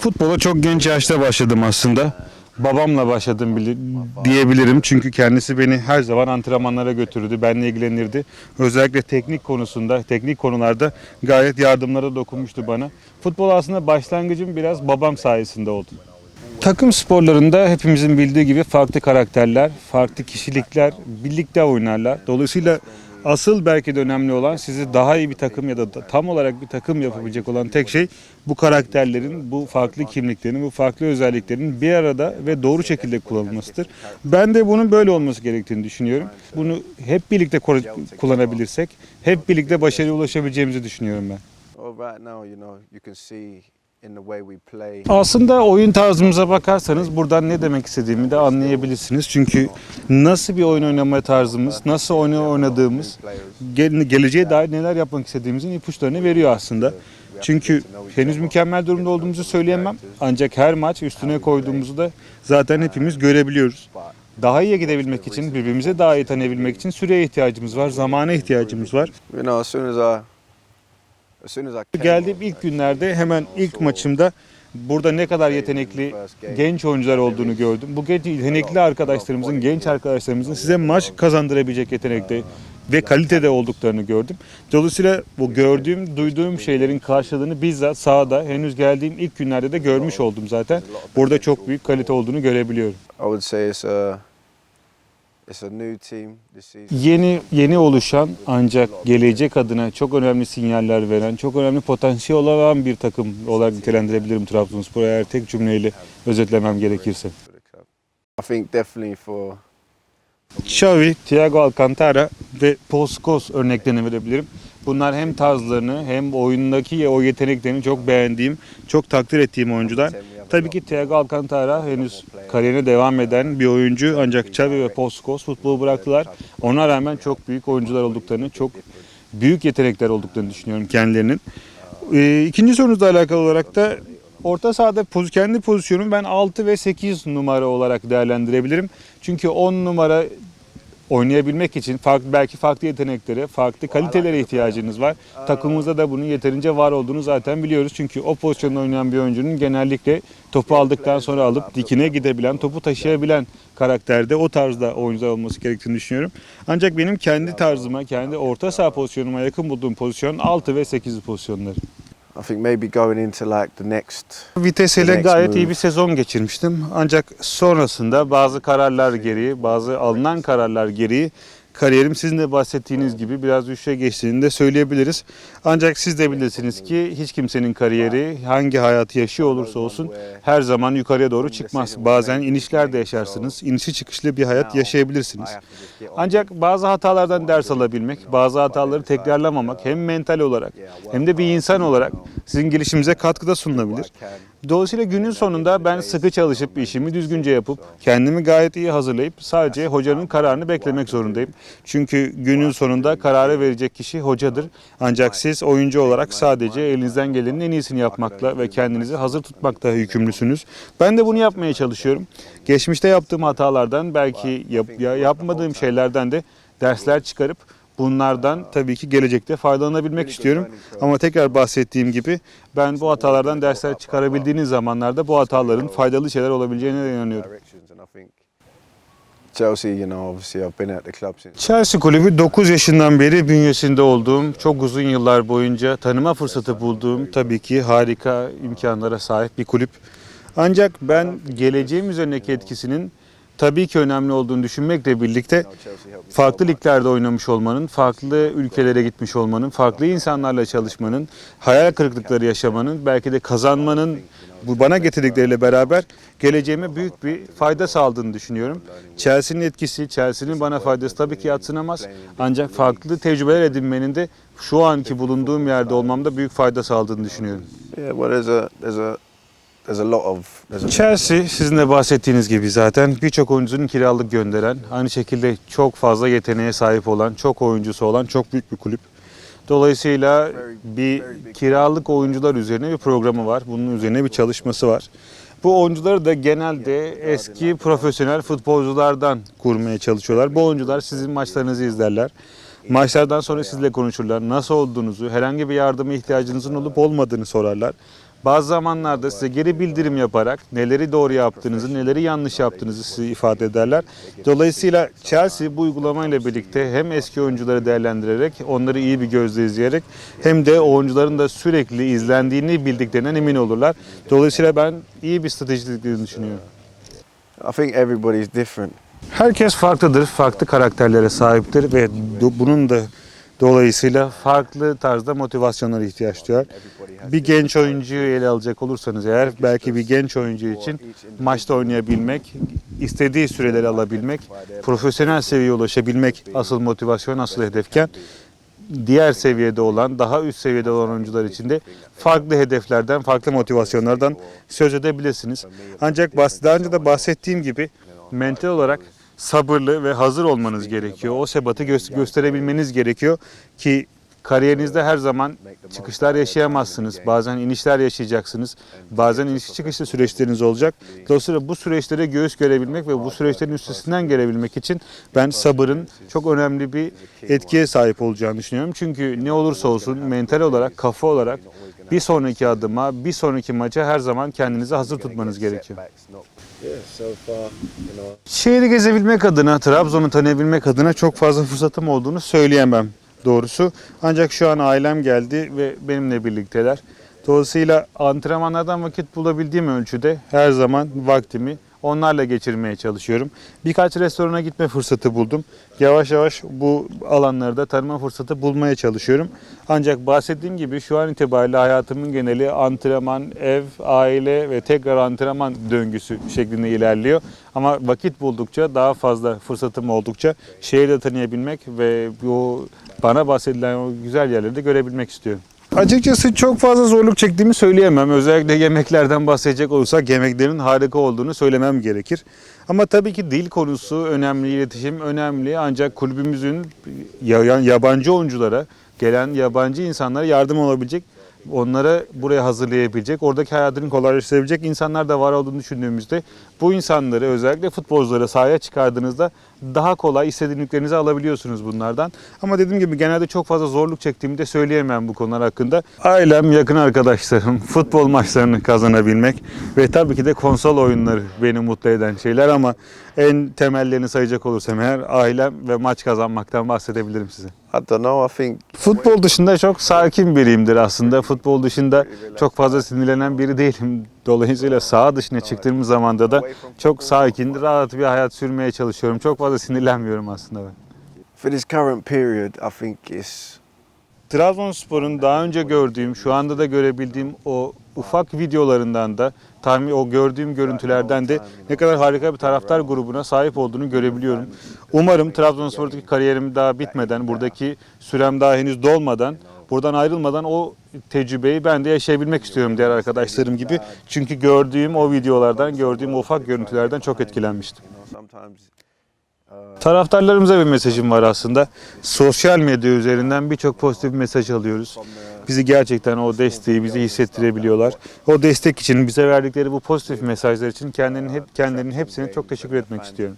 Futbola çok genç yaşta başladım aslında. Babamla başladım bili- diyebilirim. Çünkü kendisi beni her zaman antrenmanlara götürürdü. Benimle ilgilenirdi. Özellikle teknik konusunda, teknik konularda gayet yardımlara dokunmuştu bana. Futbol aslında başlangıcım biraz babam sayesinde oldu. Takım sporlarında hepimizin bildiği gibi farklı karakterler, farklı kişilikler birlikte oynarlar. Dolayısıyla asıl belki de önemli olan sizi daha iyi bir takım ya da tam olarak bir takım yapabilecek olan tek şey bu karakterlerin, bu farklı kimliklerin, bu farklı özelliklerin bir arada ve doğru şekilde kullanılmasıdır. Ben de bunun böyle olması gerektiğini düşünüyorum. Bunu hep birlikte kullanabilirsek hep birlikte başarıya ulaşabileceğimizi düşünüyorum ben. well, right now, you know, you can see in the way we play. Aslında oyun tarzımıza bakarsanız buradan ne demek istediğimi de anlayabilirsiniz. Çünkü nasıl bir oyun oynama tarzımız, nasıl oyun oynadığımız, gel- geleceğe dair neler yapmak istediğimizin ipuçlarını veriyor aslında. Çünkü henüz mükemmel durumda olduğumuzu söyleyemem. Ancak her maç üstüne koyduğumuzu da zaten hepimiz görebiliyoruz. Daha iyi gidebilmek için, birbirimize daha iyi tanıyabilmek için süreye ihtiyacımız var, zamana ihtiyacımız var. Geldiğim ilk günlerde hemen ilk maçımda burada ne kadar yetenekli genç oyuncular olduğunu gördüm. Bu genç yetenekli arkadaşlarımızın, genç arkadaşlarımızın size maç kazandırabilecek yetenekte ve kalitede olduklarını gördüm. Dolayısıyla bu gördüğüm, duyduğum şeylerin karşılığını bizzat sahada henüz geldiğim ilk günlerde de görmüş oldum zaten. Burada çok büyük kalite olduğunu görebiliyorum. Yeni yeni oluşan ancak gelecek adına çok önemli sinyaller veren, çok önemli potansiyel olan bir takım olarak nitelendirebilirim Trabzonspor eğer tek cümleyle özetlemem gerekirse. Xavi, Thiago Alcantara ve Paul Scholes örneklerini verebilirim. Bunlar hem tarzlarını hem oyundaki o yeteneklerini çok beğendiğim, çok takdir ettiğim oyuncular. Tabii ki Thiago Alcantara henüz kariyerine devam eden bir oyuncu ancak Xavi ve Scholes futbolu bıraktılar. Ona rağmen çok büyük oyuncular olduklarını, çok büyük yetenekler olduklarını düşünüyorum kendilerinin. Ee, ikinci sorunuzla alakalı olarak da orta sahada poz, kendi pozisyonumu ben 6 ve 8 numara olarak değerlendirebilirim. Çünkü 10 numara oynayabilmek için farklı belki farklı yeteneklere, farklı kalitelere ihtiyacınız var. Takımımızda da bunun yeterince var olduğunu zaten biliyoruz. Çünkü o pozisyonda oynayan bir oyuncunun genellikle topu aldıktan sonra alıp dikine gidebilen, topu taşıyabilen karakterde o tarzda oyuncular olması gerektiğini düşünüyorum. Ancak benim kendi tarzıma, kendi orta saha pozisyonuma yakın bulduğum pozisyon 6 ve 8 pozisyonları. I think maybe going into like the next Vites ile gayet iyi bir sezon geçirmiştim. Ancak sonrasında bazı kararlar gereği, bazı alınan kararlar gereği kariyerim sizin de bahsettiğiniz gibi biraz düşüşe geçtiğini de söyleyebiliriz. Ancak siz de bilirsiniz ki hiç kimsenin kariyeri hangi hayatı yaşıyor olursa olsun her zaman yukarıya doğru çıkmaz. Bazen inişler de yaşarsınız. İnişi çıkışlı bir hayat yaşayabilirsiniz. Ancak bazı hatalardan ders alabilmek, bazı hataları tekrarlamamak hem mental olarak hem de bir insan olarak sizin gelişimize katkıda sunulabilir. Dolayısıyla günün sonunda ben sıkı çalışıp işimi düzgünce yapıp kendimi gayet iyi hazırlayıp sadece hocanın kararını beklemek zorundayım. Çünkü günün sonunda kararı verecek kişi hocadır. Ancak siz oyuncu olarak sadece elinizden gelenin en iyisini yapmakla ve kendinizi hazır tutmakla yükümlüsünüz. Ben de bunu yapmaya çalışıyorum. Geçmişte yaptığım hatalardan belki yap- ya- yapmadığım şeylerden de dersler çıkarıp bunlardan tabii ki gelecekte faydalanabilmek istiyorum. Ama tekrar bahsettiğim gibi ben bu hatalardan dersler çıkarabildiğiniz zamanlarda bu hataların faydalı şeyler olabileceğine inanıyorum. Chelsea, kulübü 9 yaşından beri bünyesinde olduğum, çok uzun yıllar boyunca tanıma fırsatı bulduğum tabii ki harika imkanlara sahip bir kulüp. Ancak ben geleceğim üzerindeki etkisinin tabii ki önemli olduğunu düşünmekle birlikte farklı liglerde oynamış olmanın, farklı ülkelere gitmiş olmanın, farklı insanlarla çalışmanın, hayal kırıklıkları yaşamanın, belki de kazanmanın bu bana getirdikleriyle beraber geleceğime büyük bir fayda sağladığını düşünüyorum. Chelsea'nin etkisi, Chelsea'nin bana faydası tabii ki yatsınamaz. Ancak farklı tecrübeler edinmenin de şu anki bulunduğum yerde olmamda büyük fayda sağladığını düşünüyorum. Yeah, well, there's a there's a there's a lot of there's a Chelsea sizin de bahsettiğiniz gibi zaten birçok oyuncunun kiralık gönderen, aynı şekilde çok fazla yeteneğe sahip olan, çok oyuncusu olan çok büyük bir kulüp. Dolayısıyla bir kiralık oyuncular üzerine bir programı var. Bunun üzerine bir çalışması var. Bu oyuncuları da genelde eski profesyonel futbolculardan kurmaya çalışıyorlar. Bu oyuncular sizin maçlarınızı izlerler. Maçlardan sonra sizle konuşurlar. Nasıl olduğunuzu, herhangi bir yardıma ihtiyacınızın olup olmadığını sorarlar. Bazı zamanlarda size geri bildirim yaparak neleri doğru yaptığınızı, neleri yanlış yaptığınızı size ifade ederler. Dolayısıyla Chelsea bu uygulamayla birlikte hem eski oyuncuları değerlendirerek, onları iyi bir gözle izleyerek hem de oyuncuların da sürekli izlendiğini bildiklerinden emin olurlar. Dolayısıyla ben iyi bir stratejiklerini düşünüyorum. I think everybody is different. Herkes farklıdır, farklı karakterlere sahiptir ve bunun da dolayısıyla farklı tarzda motivasyonlara ihtiyaç duyar. Bir genç oyuncuyu ele alacak olursanız eğer belki bir genç oyuncu için maçta oynayabilmek, istediği süreleri alabilmek, profesyonel seviyeye ulaşabilmek asıl motivasyon, asıl hedefken diğer seviyede olan, daha üst seviyede olan oyuncular için de farklı hedeflerden, farklı motivasyonlardan söz edebilirsiniz. Ancak daha önce de bahsettiğim gibi mental olarak sabırlı ve hazır olmanız gerekiyor. O sebatı gö- gösterebilmeniz gerekiyor ki kariyerinizde her zaman çıkışlar yaşayamazsınız. Bazen inişler yaşayacaksınız. Bazen iniş çıkışlı süreçleriniz olacak. Dolayısıyla bu süreçlere göğüs görebilmek ve bu süreçlerin üstesinden gelebilmek için ben sabırın çok önemli bir etkiye sahip olacağını düşünüyorum. Çünkü ne olursa olsun mental olarak, kafa olarak bir sonraki adıma, bir sonraki maça her zaman kendinizi hazır tutmanız gerekiyor. Şehri gezebilmek adına, Trabzon'u tanıyabilmek adına çok fazla fırsatım olduğunu söyleyemem doğrusu. Ancak şu an ailem geldi ve benimle birlikteler. Dolayısıyla antrenmanlardan vakit bulabildiğim ölçüde her zaman vaktimi onlarla geçirmeye çalışıyorum. Birkaç restorana gitme fırsatı buldum. Yavaş yavaş bu alanları da tanıma fırsatı bulmaya çalışıyorum. Ancak bahsettiğim gibi şu an itibariyle hayatımın geneli antrenman, ev, aile ve tekrar antrenman döngüsü şeklinde ilerliyor. Ama vakit buldukça daha fazla fırsatım oldukça şehri de tanıyabilmek ve bu bana bahsedilen o güzel yerleri de görebilmek istiyorum. Açıkçası çok fazla zorluk çektiğimi söyleyemem. Özellikle yemeklerden bahsedecek olursak yemeklerin harika olduğunu söylemem gerekir. Ama tabii ki dil konusu önemli, iletişim önemli. Ancak kulübümüzün ya- ya- yabancı oyunculara, gelen yabancı insanlara yardım olabilecek, onlara buraya hazırlayabilecek, oradaki hayatını kolaylaştırabilecek insanlar da var olduğunu düşündüğümüzde bu insanları özellikle futbolcuları sahaya çıkardığınızda daha kolay istediklerinizi alabiliyorsunuz bunlardan. Ama dediğim gibi genelde çok fazla zorluk çektiğimi de söyleyemem bu konular hakkında. Ailem, yakın arkadaşlarım, futbol maçlarını kazanabilmek ve tabii ki de konsol oyunları beni mutlu eden şeyler ama en temellerini sayacak olursam eğer ailem ve maç kazanmaktan bahsedebilirim size. I don't know. I think Futbol dışında çok sakin biriyimdir aslında. Futbol dışında çok fazla sinirlenen biri değilim. Dolayısıyla saha dışına çıktığım zamanda da çok sakin, rahat bir hayat sürmeye çalışıyorum. Çok fazla sinirlenmiyorum aslında ben. for this current period, I think it's Trabzonspor'un daha önce gördüğüm, şu anda da görebildiğim o ufak videolarından da tahmin o gördüğüm görüntülerden de ne kadar harika bir taraftar grubuna sahip olduğunu görebiliyorum. Umarım Trabzonspor'daki kariyerim daha bitmeden, buradaki sürem daha henüz dolmadan, buradan ayrılmadan o tecrübeyi ben de yaşayabilmek istiyorum diğer arkadaşlarım gibi. Çünkü gördüğüm o videolardan, gördüğüm o ufak görüntülerden çok etkilenmiştim. Taraftarlarımıza bir mesajım var aslında. Sosyal medya üzerinden birçok pozitif mesaj alıyoruz. Bizi gerçekten o desteği bize hissettirebiliyorlar. O destek için bize verdikleri bu pozitif mesajlar için kendilerinin hep kendilerinin hepsine çok teşekkür etmek istiyorum.